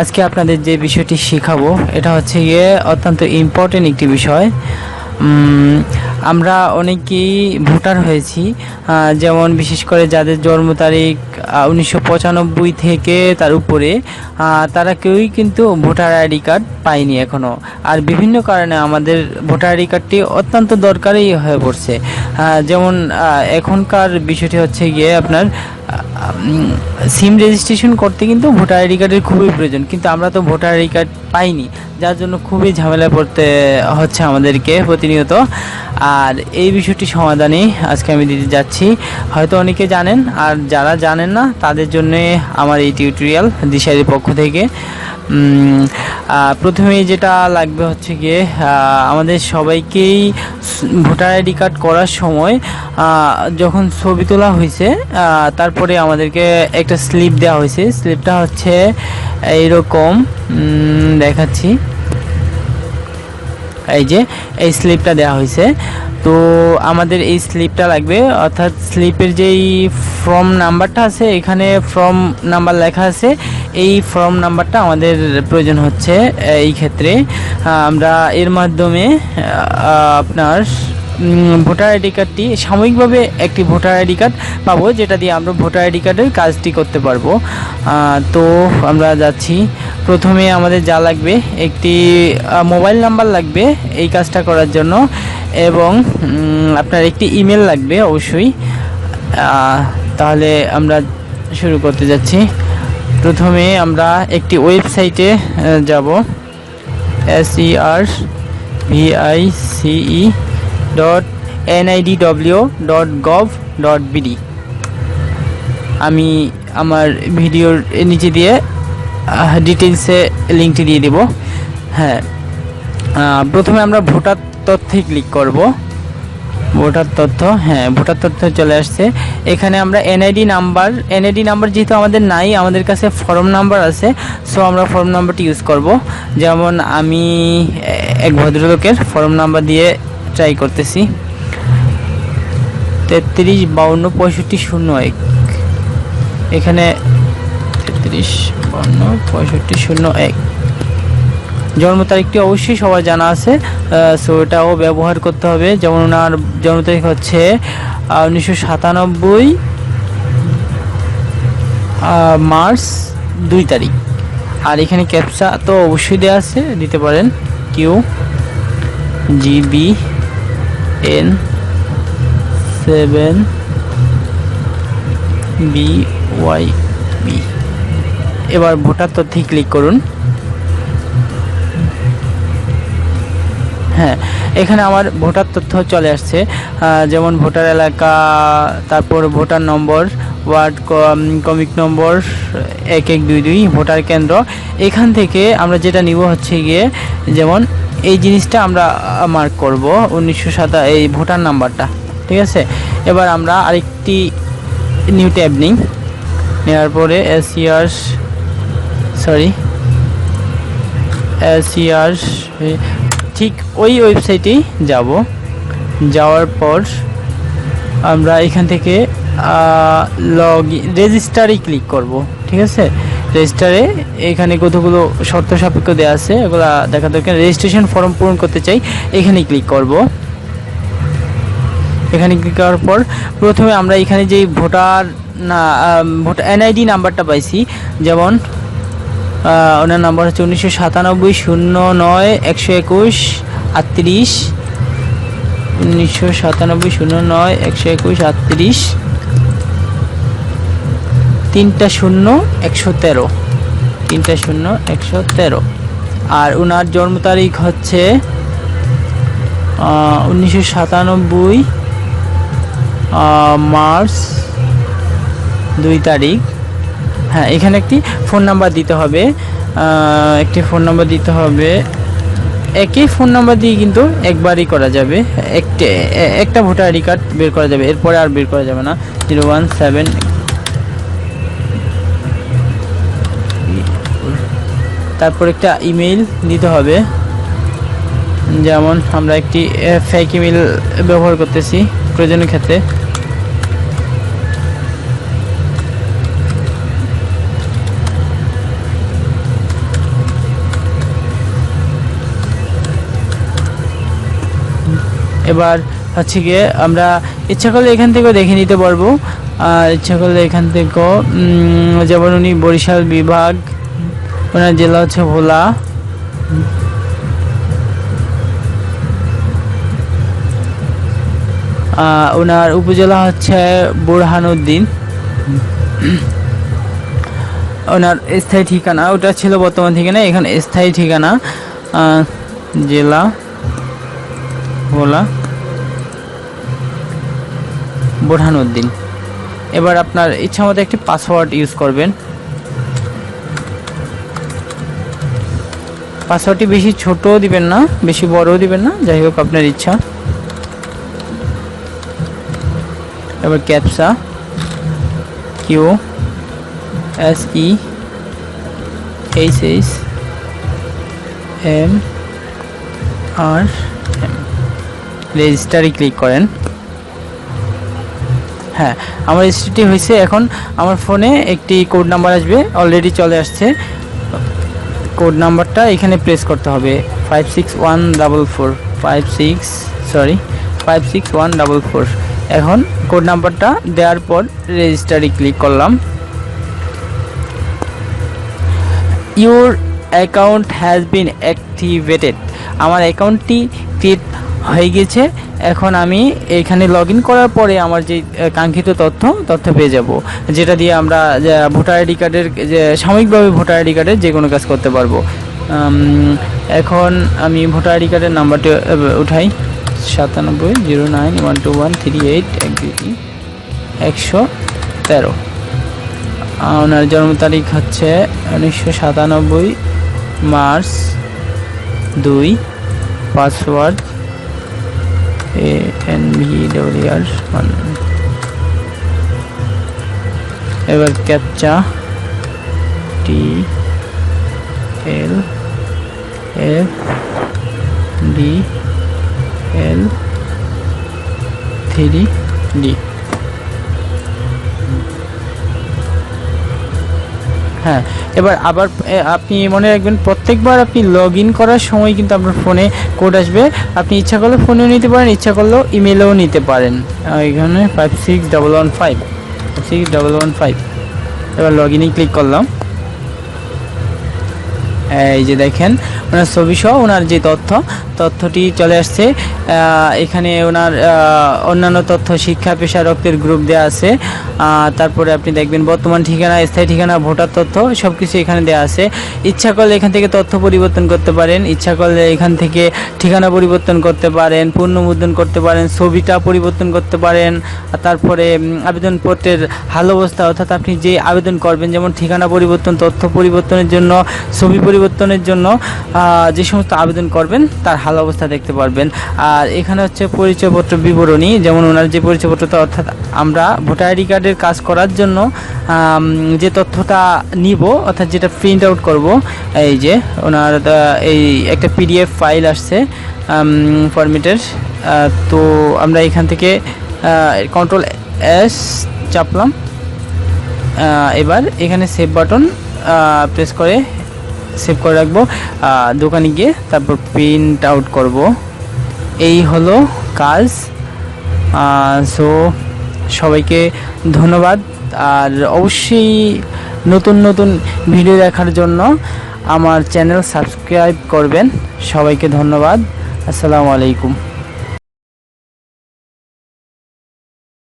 আজকে আপনাদের যে বিষয়টি শেখাবো, এটা হচ্ছে গিয়ে অত্যন্ত ইম্পর্টেন্ট একটি বিষয়। আমরা অনেকেই ভোটার হয়েছি যেমন বিশেষ করে যাদের জন্ম তারিখ উনিশশো পঁচানব্বই থেকে তার উপরে তারা কেউই কিন্তু ভোটার আইডি কার্ড পায়নি এখনও আর বিভিন্ন কারণে আমাদের ভোটার আইডি কার্ডটি অত্যন্ত দরকারই হয়ে পড়ছে। যেমন এখনকার বিষয়টি হচ্ছে গিয়ে আপনার সিম রেজিস্ট্রেশন করতে কিন্তু ভোটার আইডি কার্ডের খুবই প্রয়োজন, কিন্তু আমরা তো ভোটার আইডি কার্ড পাইনি, যার জন্য খুবই ঝামেলা পড়তে হচ্ছে আমাদেরকে প্রতিনিয়ত। আর এই বিষয়টি সমাধানে আজকে আমি দিতে যাচ্ছি। হয়তো অনেকে জানেন, আর যারা জানেন না, তাদের জন্যে আমার এই টিউটোরিয়াল দিশারির পক্ষ থেকে। উম, আহ, প্রথমে যেটা লাগবে হচ্ছে গিয়ে আমাদের সবাইকেই ভোটার আইডি কার্ড করার সময় যখন ছবি তোলা হয়েছে তারপরে আমাদেরকে একটা স্লিপ দেওয়া হয়েছে। স্লিপটা হচ্ছে এইরকম দেখাচ্ছি। এই যে এই স্লিপটা দেওয়া হয়েছে। তো আমাদের এই স্লিপটা লাগবে অর্থাৎ স্লিপের যেই ফর্ম নাম্বারটা আছে এখানে ফর্ম নাম্বার লেখা আছে এই ফর্ম নাম্বারটা আমাদের প্রয়োজন হচ্ছে, এই ক্ষেত্রে আমরা এর মাধ্যমে আপনার ভোটার আইডি কার্ডটি সাময়িকভাবে একটি ভোটার আইডি কার্ড পাবো, যেটা দিয়ে আমরা ভোটার আইডি কার্ডের কাজটি করতে পারব। তো আমরা যাচ্ছি। প্রথমে আমাদের যা লাগবে, একটি মোবাইল নাম্বার লাগবে এই কাজটা করার জন্য, এবং আপনার একটি ইমেল লাগবে অবশ্যই। তাহলে আমরা শুরু করতে যাচ্ছি। প্রথমে আমরা একটি ওয়েবসাইটে যাব। এস ই আর ভিআই সিই dot NIDW dot gov dot BD আমি আমার ভিডিওর নিচে দিয়ে ডিটেলসে লিঙ্কটি দিয়ে দেব। হ্যাঁ প্রথমে আমরা ভোটার তথ্যে ক্লিক করব। ভোটার তথ্য হ্যাঁ ভোটার তথ্য চলে আসছে। এখানে আমরা এনআইডি নাম্বার এনআইডি নাম্বার যেহেতু আমাদের নাই, আমাদের কাছে ফর্ম নাম্বার আছে সো আমরা ফর্ম নাম্বারটি ইউজ করব। যেমন আমি এক ভদ্রলোকের ফর্ম নাম্বার দিয়ে ট্রাই করতেছি। তেত্রিশ, বাউন্ন, পঁয়ষট্টি, শূন্য এক। এখানে তেত্রিশ, বাউন্ন, পঁয়ষট্টি, শূন্য এক। জন্ম তারিখটি অবশ্যই সবার জানা আছে। সো এটাও ব্যবহার করতে হবে। যেমন ওনার জন্ম তারিখ হচ্ছে উনিশশো সাতানব্বই মার্চ দুই তারিখ। আর এখানে ক্যাপসা তো অবশ্যই দেওয়া আছে, দিতে পারেন। Q GB N seven B Y B এবার ভোটার তথ্যে ক্লিক করুন। হ্যাঁ এখানে আমার ভোটার তথ্য চলে আসছে। যেমন ভোটার এলাকা, তারপর ভোটার নম্বর, ওয়ার্ড কমিক নম্বর, এক এক দুই দুই, ভোটার কেন্দ্র। এখান থেকে আমরা যেটা নিব হচ্ছে গিয়ে, যেমন এই জিনিসটা আমরা মার্ক করব উনিশশো সাতা, এই ভোটার নাম্বারটা, ঠিক আছে? এবার আমরা আরেকটি নিউ ট্যাব নিই। নেওয়ার পরে S years sorry S years ঠিক ওই ওয়েবসাইটেই যাব। যাওয়ার পর আমরা এখান থেকে লগ রেজিস্টারে ক্লিক করব, ঠিক আছে? রেজিস্টারে এখানে কতগুলো শর্ত সাপেক্ষ দেওয়া আছে এগুলো দেখা দরকার। রেজিস্ট্রেশন ফর্ম পূরণ করতে চাই এখানে ক্লিক করব। এখানে ক্লিক করার পর প্রথমে আমরা এখানে যেই ভোটার না ভোটার এনআইডি নাম্বারটা পাইছি, যেমন ওনার নাম্বার হচ্ছে উনিশশো সাতানব্বই শূন্য নয় একশো একুশ, আটত্রিশ। উনিশশো সাতানব্বই শূন্য নয় একশো একুশ, আটত্রিশ। তিনটা শূন্য একশো তেরো। তিনটা শূন্য একশো তেরো। আর ওনার জন্ম তারিখ হচ্ছে উনিশশো সাতানব্বই মার্চ দুই তারিখ। হ্যাঁ এখানে একটি ফোন নাম্বার দিতে হবে। একটি ফোন নাম্বার দিতে হবে। একই ফোন নাম্বার দিয়ে কিন্তু একবারই করা যাবে। একটি একটা ভোটার আইডি কার্ড বের করা যাবে। এরপরে আর বের করা যাবে না। জিরো ওয়ান সেভেন তারপর একটা ইমেল দিতে হবে। যেমন আমরা একটি ফেক ইমেল ব্যবহার করতেছি প্রয়োজনের ক্ষেত্রে। এবার হচ্ছে গিয়ে আমরা ইচ্ছা করলে এখান থেকেও দেখে নিতে পারব। আর ইচ্ছা করলে এখান থেকেও যেমন উনি বরিশাল বিভাগ, ওনার জেলা হচ্ছে ভোলা। ওনার উপজেলা হচ্ছে বুরহানুদ্দিন। ওনার স্থায়ী ঠিকানা, ওটা ছিল বর্তমান ঠিকানা, এখানে স্থায়ী ঠিকানা জেলা। ভোলা বোরহানুদ্দিন। এবার আপনার ইচ্ছা মতো একটি পাসওয়ার্ড ইউজ করবেন। পাসওয়ার্ডটি বেশি ছোটও দিবেন না, বেশি বড়ও দিবেন না, যাই হোক আপনার ইচ্ছা। এবার captcha Q S E H H M R M রেজিস্টারে ক্লিক করেন। হ্যাঁ আমার রেজিস্ট্রিটি হয়েছে এখন। আমার ফোনে একটি কোড নাম্বার আসবে অলরেডি চলে আসছে। কোড নাম্বারটা এখানে প্রেস করতে হবে। Five six one double four five six sorry five six one double four এখন কোড নাম্বারটা দেওয়ার পর রেজিস্টারে ক্লিক করলাম। Your account has been activated আমার অ্যাকাউন্টটি ক্রিয়েট হয়ে গেছে। এখন আমি এখানে লগ ইন করার পরে আমার যে কাঙ্ক্ষিত তথ্য তথ্য পেয়ে যাব। যেটা দিয়ে আমরা ভোটার আইডি কার্ডের, যে, সাময়িকভাবে ভোটার আইডি কার্ডের যে কোনো কাজ করতে পারব। এখন আমি ভোটার আইডি কার্ডের নাম্বারটি উঠাই। সাতানব্বই, zero nine, one two one, three eight, এক, দুই একশো তেরো। ওনার জন্ম তারিখ হচ্ছে উনিশশো সাতানব্বই মার্চ দুই, password A N V W R one এবার captcha T L F D L three D হ্যাঁ এবার আবার আপনি মনে রাখবেন, প্রত্যেকবার আপনি লগ ইন করার সময় কিন্তু আপনার ফোনে কোড আসবে। আপনি ইচ্ছা করলে ফোনেও নিতে পারেন, ইচ্ছা করলেও ইমেলেও নিতে পারেন। এখানে five six double one five six double one five এবার লগ ইনে ক্লিক করলাম। এই যে দেখেন, ওনার ছবি সহ ওনার যে তথ্য তথ্যটি চলে আসছে। এখানে ওনার অন্যান্য তথ্য, শিক্ষা পেশা রক্তের গ্রুপ দেওয়া আছে তারপরে আপনি দেখবেন বর্তমান ঠিকানা, স্থায়ী ঠিকানা, ভোটার তথ্য সব কিছু এখানে দেওয়া আছে। ইচ্ছা করলে এখান থেকে তথ্য পরিবর্তন করতে পারেন। ইচ্ছা করলে এখান থেকে ঠিকানা পরিবর্তন করতে পারেন পুনর্মুদ্রণ করতে পারেন, ছবিটা পরিবর্তন করতে পারেন তারপরে আবেদনপত্রের হাল অবস্থা, অর্থাৎ আপনি যে আবেদন করবেন, যেমন ঠিকানা পরিবর্তন, তথ্য পরিবর্তনের জন্য, ছবি পরিবর্তনের জন্য যে সমস্ত আবেদন করবেন, তার হাল অবস্থা দেখতে পারবেন। আর এখানে হচ্ছে পরিচয়পত্র বিবরণী, যেমন ওনার যে পরিচয়পত্রটা অর্থাৎ আমরা ভোটার আইডি কার্ডের কাজ করার জন্য যে তথ্যটা নিব, অর্থাৎ যেটা প্রিন্ট আউট করব, এই যে ওনার এই একটা পিডিএফ ফাইল আসছে ফরম্যাটের তো আমরা এখান থেকে কন্ট্রোল এস চাপলাম। এবার এখানে সেভ বাটন প্রেস করে সেভ করে রাখব। দোকানে গিয়ে তারপর প্রিন্ট আউট করব। এই হলো কাজ। সো সবাইকে ধন্যবাদ। আর অবশ্যই নতুন নতুন ভিডিও দেখার জন্য আমার চ্যানেল সাবস্ক্রাইব করবেন। সবাইকে ধন্যবাদ। আসসালামু আলাইকুম।